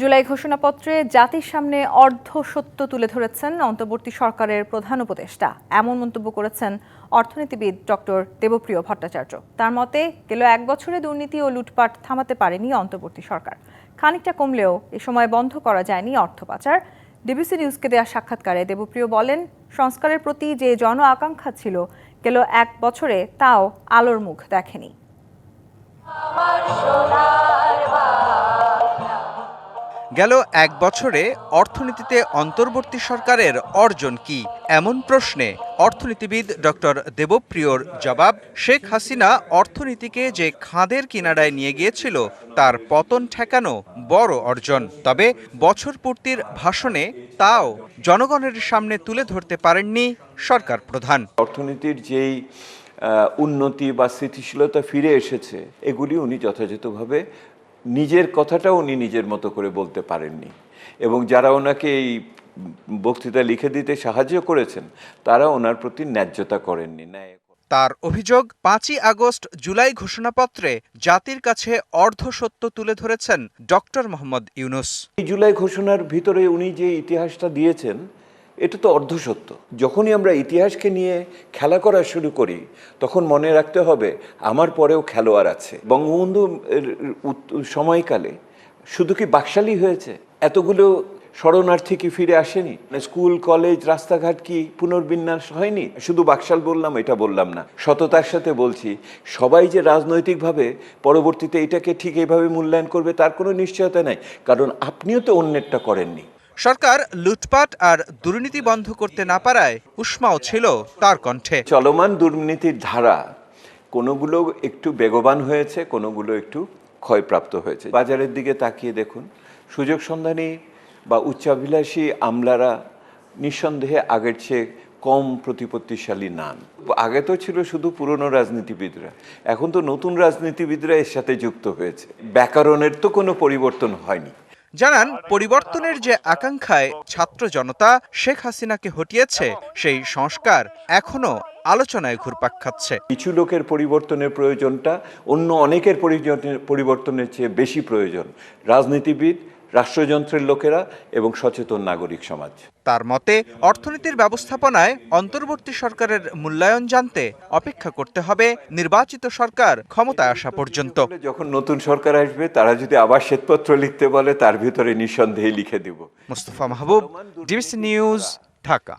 জুলাই ঘোষণাপত্রে জাতির সামনে অর্ধ সত্য তুলে ধরেছেন অন্তর্বর্তী সরকারের প্রধান উপদেষ্টা। এমন মন্তব্য করেছেন অর্থনীতিবিদ ডক্টর দেবপ্রিয় ভট্টাচার্য। তার মতে, গেল এক বছরে দুর্নীতি ও লুটপাট থামাতে পারেনি অন্তর্বর্তী সরকার। খানিকটা কমলেও এ সময় বন্ধ করা যায়নি অর্থ পাচার। ডিবিসি নিউজকে দেওয়া সাক্ষাৎকারে দেবপ্রিয় বলেন, সংস্কারের প্রতি যে জন আকাঙ্ক্ষা ছিল, গেল এক বছরে তাও আলোর মুখ দেখেনি। গেল এক বছরে অর্থনীতিতে অন্তর্বর্তী সরকারের অর্জন কি? এমন প্রশ্নে অর্থনীতিবিদ ডক্টর দেবপ্রিয়র জবাব, শেখ হাসিনা অর্থনীতিকে যে খাঁদের কিনারায় নিয়ে গিয়েছিল, তার পতন ঠেকানো বড় অর্জন। তবে বছর পূর্তির ভাষণে তাও জনগণের সামনে তুলে ধরতে পারেননি সরকার প্রধান। অর্থনীতির যেই উন্নতি বা স্থিতিশীলতা ফিরে এসেছে, এগুলি উনি যথাযথভাবে নিজের কথাটাও উনি নিজের মতো করে বলতে পারেননি। এবং যারা ওনাকে এই বক্তৃতা লিখে দিতে সাহায্য করেছেন তারা ওনার প্রতি ন্যায্যতা করেননি। ন্যায় তার অভিযোগ পাঁচই আগস্ট জুলাই ঘোষণাপত্রে জাতির কাছে অর্ধসত্য তুলে ধরেছেন ডক্টর মোহাম্মদ ইউনুস। এই জুলাই ঘোষণার ভিতরে উনি যে ইতিহাসটা দিয়েছেন এটা তো অর্ধসত্য। যখনই আমরা ইতিহাসকে নিয়ে খেলা করা শুরু করি, তখন মনে রাখতে হবে আমার পরেও খেলোয়াড় আছে। বঙ্গবন্ধু সময়কালে শুধু কি বাকশালী হয়েছে? এতগুলো শরণার্থী কি ফিরে আসেনি? মানে স্কুল, কলেজ, রাস্তাঘাট কি পুনর্বিন্যাস হয়নি? শুধু বাকশাল বললাম, এটা বললাম না। সততার সাথে বলছি, সবাই যে রাজনৈতিকভাবে পরবর্তীতে এটাকে ঠিক এইভাবে মূল্যায়ন করবে তার কোনো নিশ্চয়তা নাই, কারণ আপনিও তো অন্যেরটা করেননি। সরকার লুটপাট আর দুর্নীতি বন্ধ করতে না পারায় উষ্মাও ছিল তার কণ্ঠে। চলমান দুর্নীতির ধারা, কোনোগুলো একটু বেগবান হয়েছে, কোনোগুলো একটু ক্ষয়প্রাপ্ত হয়েছে। বাজারের দিকে তাকিয়ে দেখুন, সুযোগ সন্ধানী বা উচ্চাভিলাষী আমলারা নিঃসন্দেহে আগের চেয়ে কম প্রতিপত্তিশালী নান। আগে তো ছিল শুধু পুরনো রাজনীতিবিদরা, এখন তো নতুন রাজনীতিবিদরা এর সাথে যুক্ত হয়েছে। ব্যাকরণের তো কোনো পরিবর্তন হয়নি। জানান, পরিবর্তনের যে আকাঙ্ক্ষায় ছাত্র জনতা শেখ হাসিনাকে হটিয়েছে, সেই সংস্কার এখনও আলোচনায় ঘুরপাক খাচ্ছে। কিছু লোকের পরিবর্তনের প্রয়োজনটা অন্য অনেকের পরিবর্তনের চেয়ে বেশি প্রয়োজন। রাজনীতিবিদ রাষ্ট্রযন্ত্রের লোকেরা এবং সচেতন নাগরিক সমাজ। তার মতে অর্থনীতির ব্যবস্থাপনায় অন্তর্বর্তী সরকারের মূল্যায়ন জানতে অপেক্ষা করতে হবে নির্বাচিত সরকার ক্ষমতায় আসা পর্যন্ত। যখন নতুন সরকার আসবে তারা যদি আবার শ্বেতপত্র লিখতে বলে তার ভিতরে নিঃসন্দেহে লিখে দেব। Mustafa Mahbub DBC news Dhaka.